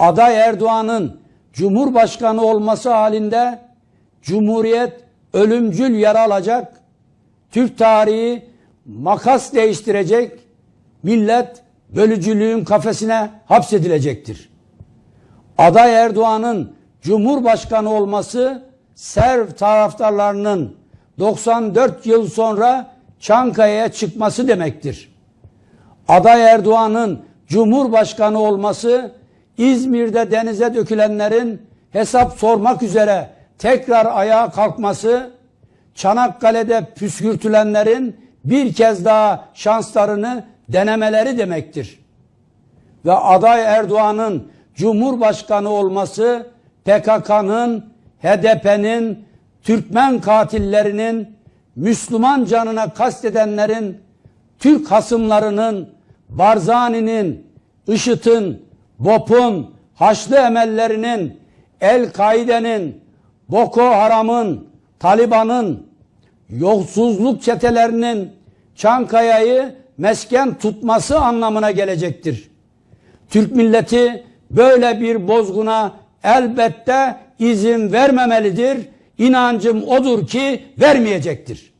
aday Erdoğan'ın Cumhurbaşkanı olması halinde Cumhuriyet ölümcül yara alacak, Türk tarihi makas değiştirecek, millet bölücülüğün kafesine hapsedilecektir. Aday Erdoğan'ın Cumhurbaşkanı olması Serv taraftarlarının 94 yıl sonra Çankaya'ya çıkması demektir. Aday Erdoğan'ın Cumhurbaşkanı olması İzmir'de denize dökülenlerin hesap sormak üzere tekrar ayağa kalkması, Çanakkale'de püskürtülenlerin bir kez daha şanslarını denemeleri demektir. Ve aday Erdoğan'ın Cumhurbaşkanı olması PKK'nın, HDP'nin, Türkmen katillerinin, Müslüman canına kastedenlerin, Türk hasımlarının, Barzani'nin, IŞİD'in, BOP'un, Haçlı emellerinin, El-Kaide'nin, Boko Haram'ın, Taliban'ın, yolsuzluk çetelerinin Çankaya'yı mesken tutması anlamına gelecektir. Türk milleti böyle bir bozguna elbette izin vermemelidir. İnancım odur ki vermeyecektir.